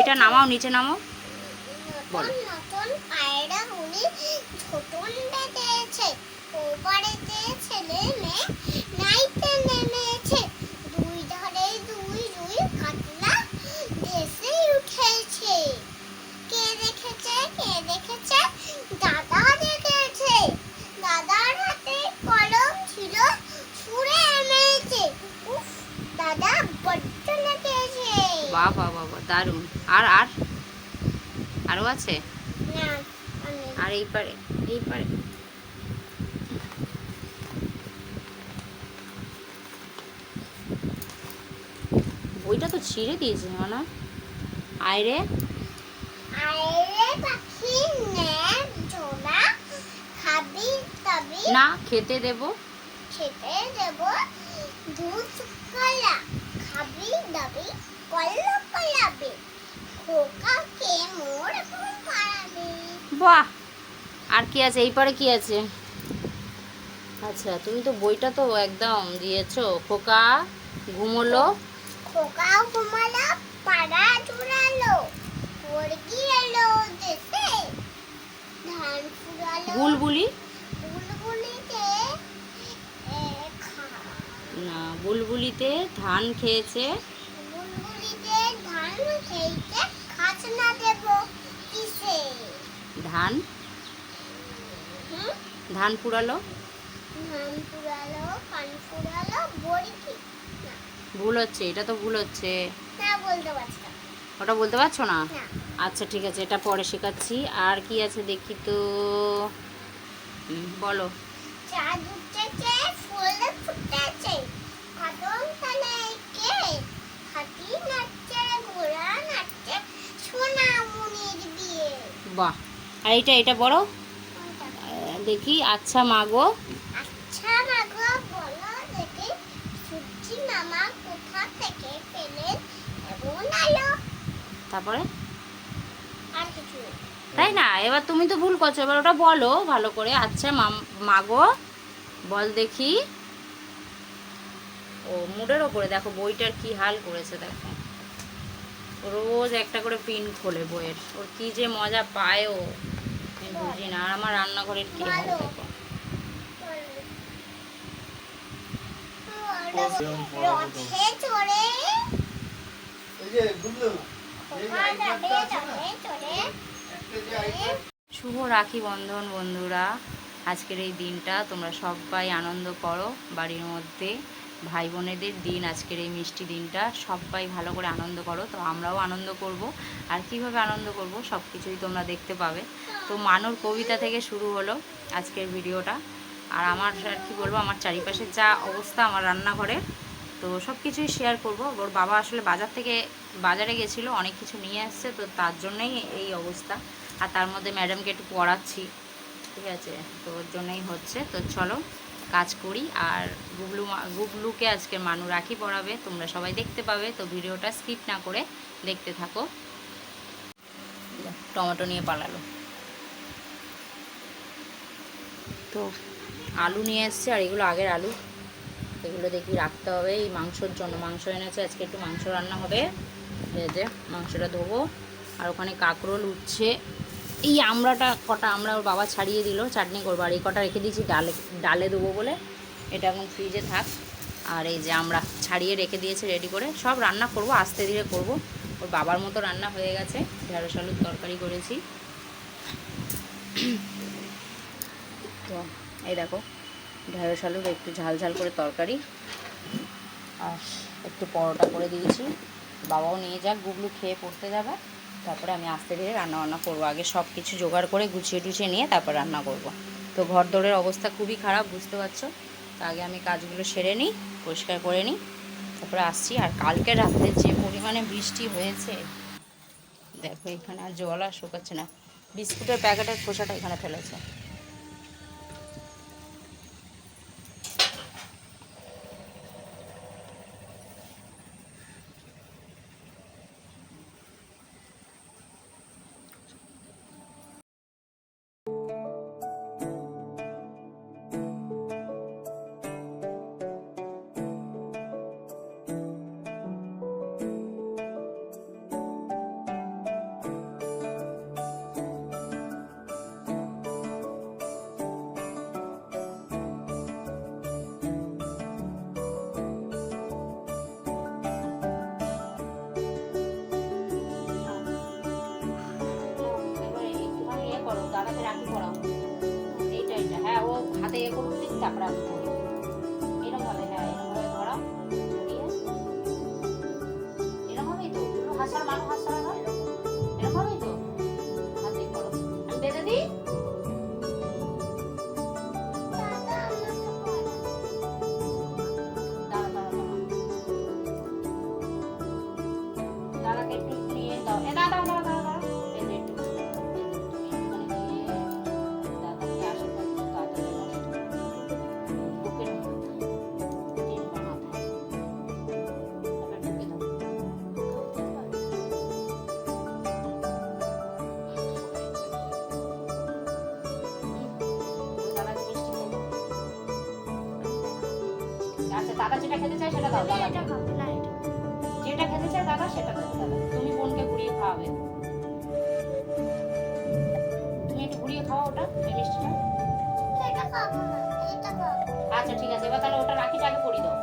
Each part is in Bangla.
বইটা নামাও নিচে নামাও বলো। নতুন নতুন পায়রা উনি ছোটন বেঁধেছে ওপারেতে ছেলে মেয়ে নাইতে দুই ধারে দুই দুই কাতলা দেশে উঠেছে কে দেখেছে কে দেখেছে দাদা দেখেছে দাদার হাতে কলম ছিল ছুঁড়ে এনেছে উফ দাদা বড্ড বাহ বাহ, দারুণ। আর আর? আরও আছে? আর এই পারে এই পারে। বইটা তো ছিঁড়ে দিয়েছে না আয় রে। আরে পাখি নে খাবি না খেতে দেব। খেতে দেব দুধ কলা খাবি দাবি বাহ আর কি আছে? এই পারে কি আছে? আচ্ছা তুমি তো বইটা তো একদম দিয়েছ। খোকা ঘুমোলো। খোকাও ঘুমালো পাড়া জুড়ালো মুরগি এলো দেশে। ধান ফুরালো। বুলবুলি? বুলবুলিতে না বুলবুলিতে ধান খেয়েছে বুলবুলিতে ধান খেয়েছে খাজনা দেব কিসে ধান? ধান পুরালো? ভুল হচ্ছে এটা তো ভুল হচ্ছে। ওটা বলতে পারছ না? আচ্ছা ঠিক আছে এটা পরে শেখাচ্ছি। আর কি আছে দেখি তো? বলো। ফুটেছে। বাহ। আর এইটা এটা বড়? দেখি আচ্ছা মাগো আচ্ছা মাগো বলো দেখি সূর্যি মামা কোথা থেকে পেলেন এমন আলো? তারপরে? আর কিছু তাই না? এবার তুমি তো ভুল করছ এবার ওটা বলো ভালো করে। আচ্ছা মাগো বল দেখি। ও মুডের ওপরে দেখো বইটার কি হাল করেছে দেখো। রোজ একটা করে পিন খোলে বইয়ের। ওর কি যে মজা পায় ও। আমি বুঝি না। আর আমার রান্নাঘরের কি হাল ভালো। দেখো। রথে চড়ে এই যে গুবলু এই যে খোকা যাবে আইপ্যাডটা আছে না? রথে চড়ে একটা যে আইপ্যাড। শুভ রাখি বন্ধন বন্ধুরা। আজকের এই দিনটা তোমরা সবাই আনন্দ করো বাড়ির মধ্যে। ভাই বোনেদের দিন, আজকের এই মিষ্টি দিনটা। সবাই ভালো করে আনন্দ করো। তো আমরাও আনন্দ করব। আর কীভাবে আনন্দ করব সব কিছুই তোমরা দেখতে পাবে। তো মানুর কবিতা থেকে শুরু হলো আজকের ভিডিওটা। আর আমার আর কি বলব, আমার চারিপাশের যা অবস্থা আমার রান্নাঘরে, তো সব কিছুই শেয়ার করব। ওর বাবা আসলে বাজার থেকে বাজারে গেছিল, অনেক কিছু নিয়ে আসছে, তো তার জন্যই এই অবস্থা। আর তার মধ্যে ম্যাডামকে একটু পড়াচ্ছি, ঠিক আছে? তো ওর জন্যই হচ্ছে। তো চলো কাজ করি আর গুগলু গুগলুকে আজকে মানু রাখি পড়াবে, তোমরা সবাই দেখতে পাবে, তো ভিডিওটা স্কিপ না করে দেখতে থাকো। টমেটো নিয়ে পালালো। তো আলু নিয়ে এসছে, আর এগুলো আগের আলু। এগুলো দেখি রাখতে হবে, এই মাংসর জন্য। মাংস এনেছে, আজকে একটু মাংস রান্না হবে। যে, মাংসটা ধোবো। আর ওখানে কাঁকরোল উঠছে এই আমড়াটা, কটা আমরা ওর বাবা ছাড়িয়ে দিল, চাটনি করব। আর এই কটা রেখে দিয়েছি, ডালে ডালে দেবো বলে। এটা এখন ফ্রিজে থাক। আর এই যে আমরা ছাড়িয়ে রেখে দিয়েছি রেডি করে। সব রান্না করব, আস্তে ধীরে করব। ওর বাবার মতো রান্না হয়ে গেছে। ঢেঁড়স আলুর তরকারি করেছি। তো এই দেখো, ঢেঁড়স আলুর একটু ঝাল ঝাল করে তরকারি। আর একটু পরোটা করে দিয়েছি। বাবাও নিয়ে যাক, গুগলু খেয়ে পড়তে যাবে। তারপরে আমি আস্তে ধীরে রান্না বান্না করব। আগে সব কিছু জোগাড় করে গুছিয়ে টুছিয়ে নিয়ে তারপর রান্না করব। তো ঘর দৌড়ের অবস্থা খুবই খারাপ, বুঝতে পারছ? তো আগে আমি কাজগুলো সেরে নিই, পরিষ্কার করে নিই, তারপরে আসছি। আর কালকে রাত্রে যে পরিমাণে বৃষ্টি হয়েছে, দেখো এখানে আর জল আর শুকাচ্ছে না। বিস্কুটের প্যাকেটের খোসাটা এখানে ফেলেছে। তারপরে আচ্ছা দাদা যেটা খেতে চায় সেটা দাও। দাদা এটা যেটা খেতে চায় দাদা সেটা দাও দাদা। তুমি বোনকে ঘুরিয়ে খাওয়াবে। তুমি একটু ঘুরিয়ে খাওয়া ওটা এই মিষ্টিটা আচ্ছা ঠিক আছে এবার তাহলে ওটা রাখি তাকে পরি দাও।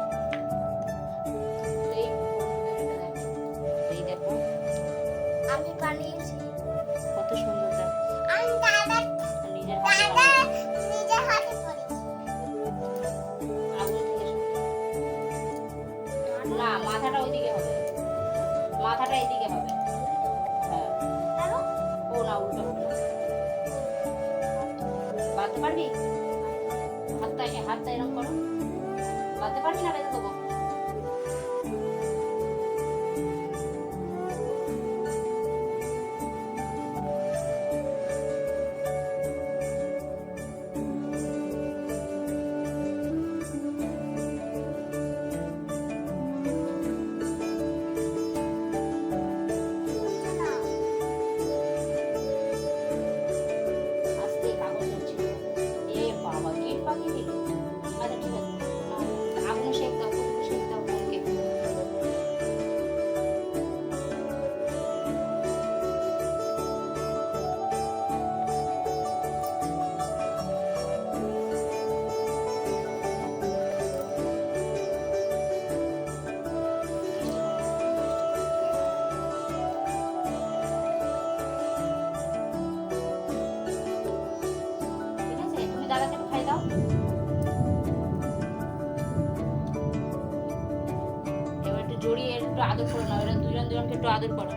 একটু আদর করে নাও এরা দুজন দুজনকে একটু আদর করো।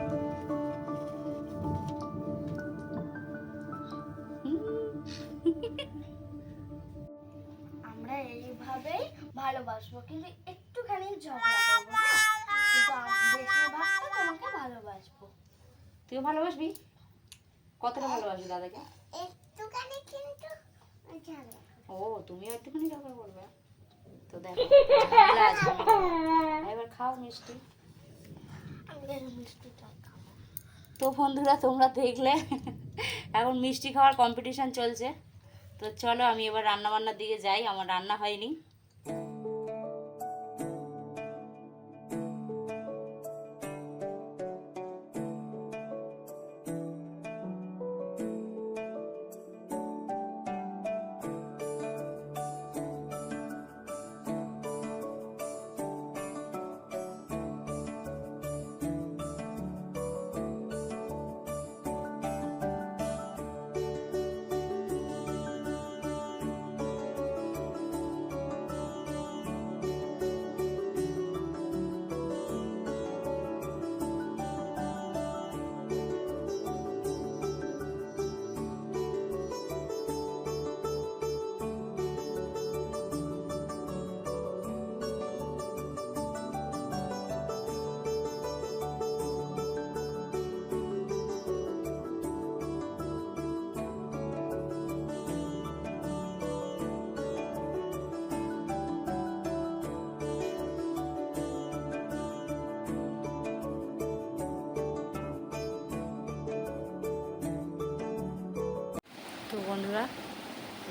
আমরা এইভাবেই ভালোবাসবো কিন্তু একটুখানি ঝগড়া করব? বেশিরভাগটা তোমাকে ভালোবাসবো। তুইও ভালোবাসবি? কতটা ভালোবাসবি দাদাকে? একটুখানি কিন্তু ও তুমিও একটুখানি ঝগড়া করবে। তো দেখো এবার খাও মিষ্টি। তো বন্ধুরা, তোমরা দেখলে। এখন মিষ্টি খাওয়ার কম্পিটিশান চলছে। তো চলো, আমি এবার রান্নাবান্নার দিকে যাই। আমার রান্না হয়নি।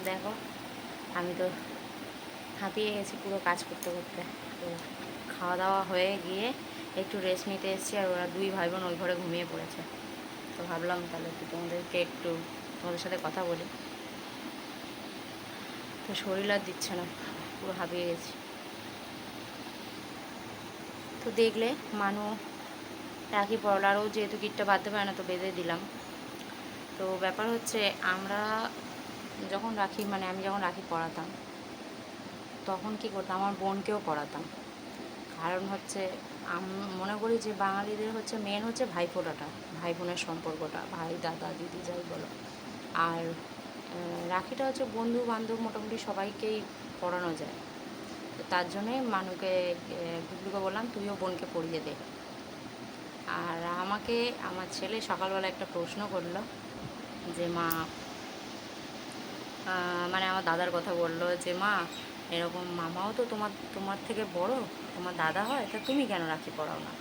দেখো, আমি তো হাঁপিয়ে গেছি পুরো কাজ করতে করতে। তো খাওয়া দাওয়া হয়ে গিয়ে একটু রেস্ট নিতে এসেছি আর ওরা দুই ভাই বোন ওই ঘরে ঘুমিয়ে পড়েছে। তো ভাবলাম তাহলে একটু তোমাদেরকে একটু তোমাদের সাথে কথা বলি। তো শরীর আর দিচ্ছে না, পুরো হাঁপিয়ে গেছি। তো দেখলে মানু রাখি পড়ল, আরও যেহেতু গিটটা বাঁধতে পারে না তো বেঁধে দিলাম। তো ব্যাপার হচ্ছে আমরা যখন রাখি মানে আমি যখন রাখি পড়াতাম, তখন কি করতাম? আমার বোনকেও পড়াতাম। কারণ হচ্ছে, আম- মনে করি যে বাঙালিদের হচ্ছে মেন হচ্ছে ভাইফোঁটাটা ভাই বোনের সম্পর্কটা, ভাই, দাদা, দিদি, যাই বলো। আর রাখিটা হচ্ছে বন্ধু বান্ধব মোটামুটি সবাইকেই পড়ানো যায়। তো তার জন্যে মানুকে গুগলুকে বললাম, তুইও বোনকে পড়িয়ে দে। আর আমাকে, আমার ছেলে সকালবেলা একটা প্রশ্ন করল যে, মা মানে আমার দাদার কথা বলল যে, মা, এরকম মামাও তো তোমার তোমার থেকে বড়, তোমার দাদা হয়, তা তুমি কেন রাখি পড়াও না?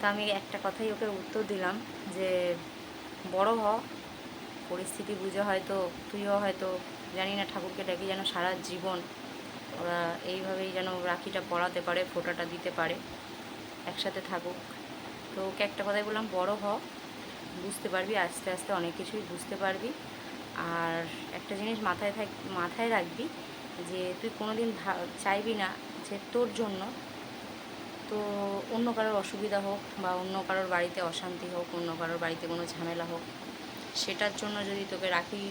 তা আমি একটা কথাই ওকে উত্তর দিলাম যে, বড় হ, পরিস্থিতি বুঝে হয়তো, তুইও হয়তো, জানি না ঠাকুরকে ডাকি যেন সারা জীবন ওরা এইভাবেই যেন রাখিটা পড়াতে পারে, ফোঁটাটা দিতে পারে, একসাথে থাকুক। তো ওকে একটা কথাই বললাম, বড় হ, বুঝতে পারবি, আস্তে আস্তে অনেক কিছুই বুঝতে পারবি। আর একটা জিনিস মাথায় থাক মাথায় রাখবি যে তুই কোনো দিন চাইবি না যে তোর জন্য তো অন্য কারোর অসুবিধা হোক বা অন্য কারোর বাড়িতে অশান্তি হোক অন্য কারোর বাড়িতে কোনো ঝামেলা হোক সেটার জন্য যদি তোকে রাখি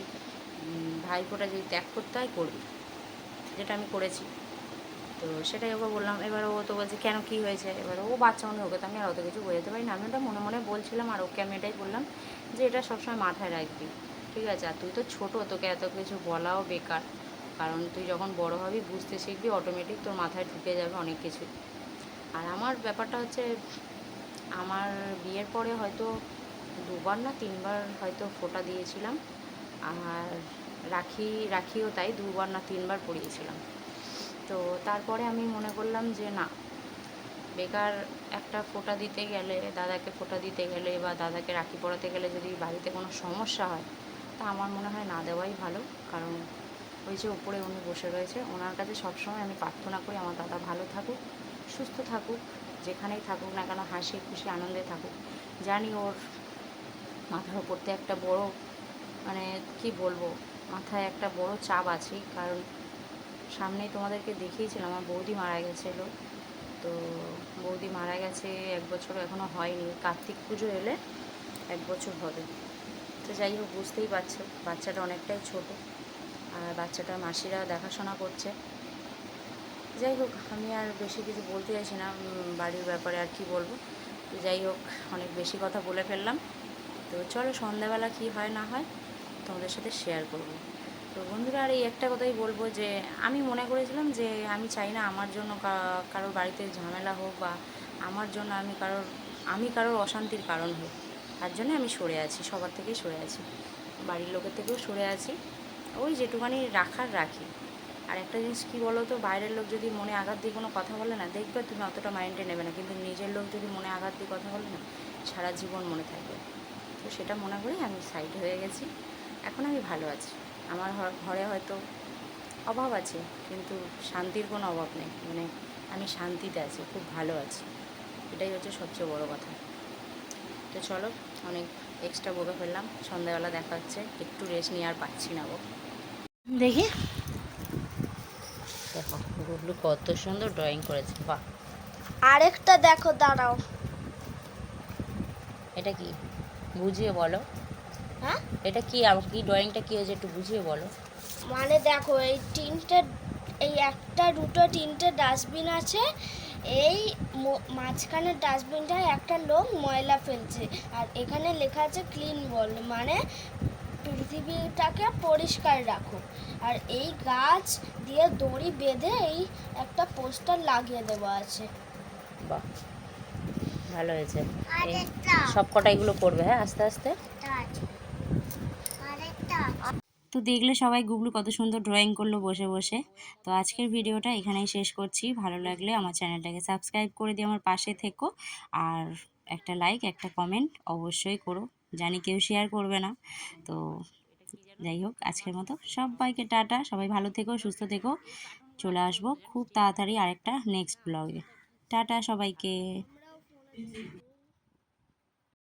উম, ভাইফোঁটা যদি ত্যাগ করতে হয় করবি। যেটা আমি করেছি। তো সেটাই ওকে বললাম এবার ও তো বলছে কেন কী হয়েছে? এবার ও বাচ্চা মনে ওকে তো আমি আর অত কিছু বোঝাতে পারি না। আমি ওটা মনে মনে বলছিলাম আর ওকে আমি এটাই বললাম যে এটা সবসময় মাথায় রাখবি। ঠিক আছে, আর তুই তো ছোটো, তোকে এত কিছু বলাও বেকার। কারণ তুই যখন বড় হবি, বুঝতে শিখবি অটোমেটিক তোর মাথায় ঢুকে যাবে অনেক কিছু। আর আমার ব্যাপারটা হচ্ছে, আমার বিয়ের পরে হয়তো দুবার না তিনবার হয়তো ফোঁটা দিয়েছিলাম। আর রাখি, রাখিও তাই দুবার না তিনবার পরিয়েছিলাম। তো তারপরে আমি মনে করলাম যে না, বেকার একটা ফোঁটা দিতে গেলে, দাদাকে ফোঁটা দিতে গেলে বা দাদাকে রাখি পড়াতে গেলে যদি বাড়িতে কোনো সমস্যা হয় তা আমার মনে হয় না দেওয়াই ভালো। কারণ ওই যে উপরে উনি বসে রয়েছে, ওনার কাছে সবসময় আমি প্রার্থনা করি আমার দাদা ভালো থাকুক, সুস্থ থাকুক, যেখানেই থাকুক না কেন হাসি, খুশি, আনন্দে থাকুক। জানি ওর মাথার ওপর দিয়ে একটা বড় মানে কি বলব, মাথায় একটা বড় চাপ আছে। কারণ সামনেই তোমাদেরকে দেখিয়েছিলাম, আমার বৌদি মারা গেছিল। তো বৌদি মারা গেছে, এক বছর এখনও হয়নি। কার্তিক পুজো এলে এক বছর হবে। তো যাই হোক, বুঝতেই পারছ, বাচ্চাটা অনেকটাই ছোট। আর বাচ্চাটার মাসিরা দেখাশোনা করছে। যাই হোক, আমি আর বেশি কিছু বলতে চাইছি না বাড়ির ব্যাপারে আর কি বলব। তো যাই হোক, অনেক বেশি কথা বলে ফেললাম। তো চলো, সন্ধ্যাবেলা কি হয় না হয় তোমাদের সাথে শেয়ার করব। তো বন্ধুরা, আর এই একটা কথাই বলব যে, আমি মনে করেছিলাম যে, আমি চাই না আমার জন্য কারোর বাড়িতে ঝামেলা হোক বা আমার জন্য আমি কারোর আমি কারোর অশান্তির কারণ হই তার জন্য আমি সরে আছি, সবার থেকেই সরে আছি। বাড়ির লোকের থেকেও সরে আছি। ওই যেটুখানি রাখার রাখি। আর একটা জিনিস কী বলো তো বাইরের লোক যদি মনে আঘাত দিয়ে কোনো কথা বলে না, দেখবে তুমি অতটা মাইন্ডে নেবে না। কিন্তু নিজের লোক যদি মনে আঘাত দিয়ে কথা বলে না, সারা জীবন মনে থাকবে। তো সেটা মনে করেই আমি সাইড হয়ে গেছি। এখন আমি ভালো আছি। আমার ঘরে হয়তো অভাব আছে, কিন্তু শান্তির কোনো অভাব নেই। মানে আমি শান্তিতে আছি, খুব ভালো আছি। এটাই হচ্ছে সবচেয়ে বড় কথা। তো চলো অনেক এক্সট্রা বকে ফেললাম। সন্ধ্যাবেলা দেখা হচ্ছে একটু রেস্ট নিয়ে আর পাচ্ছি না গো। দেখি। দেখো কত সুন্দর ড্রয়িং করেছে বাহ। আরেকটা দেখো দাঁড়াও। এটা কি? বুঝিয়ে বলো। হ্যাঁ? এটা কি? আমাকে কি ড্রয়িংটা কি হয়েছে একটু বুঝিয়ে বলো। মানে দেখো এই তিনটে এই একটা দুটো তিনটে ডাস্টবিন আছে। এই ম- মাঝখানের ডাস্টবিনটায় একটা লোক ময়লা ফেলছে। আর এখানে লেখা আছে ক্লিন বল মানে পৃথিবীটাকে পরিষ্কার রাখো। আর এই গাছ দিয়ে দড়ি বেঁধে এই একটা পোস্টার লাগিয়ে দেওয়া আছে। বাহ ভালো হয়েছে। সব কটা এগুলো করবে হ্যাঁ আস্তে আস্তে? দেখলে সবাই গুগলু কত সুন্দর ড্রয়িং করল বসে বসে। তো আজকের ভিডিওটা এখানেই শেষ করছি। ভালো লাগলে আমার চ্যানেলটাকে সাবস্ক্রাইব করে দিয়ে আমার পাশে থেকো। আর একটা লাইক একটা কমেন্ট অবশ্যই করো। জানি কেউ শেয়ার করবে না। তো যাই হোক, আজকের মতো সবাইকে টাটা। সবাই ভালো থেকো, সুস্থ থেকো। চলে আসব খুব তাড়াতাড়ি আরেকটা নেক্সট ব্লগে টাটা সবাইকে।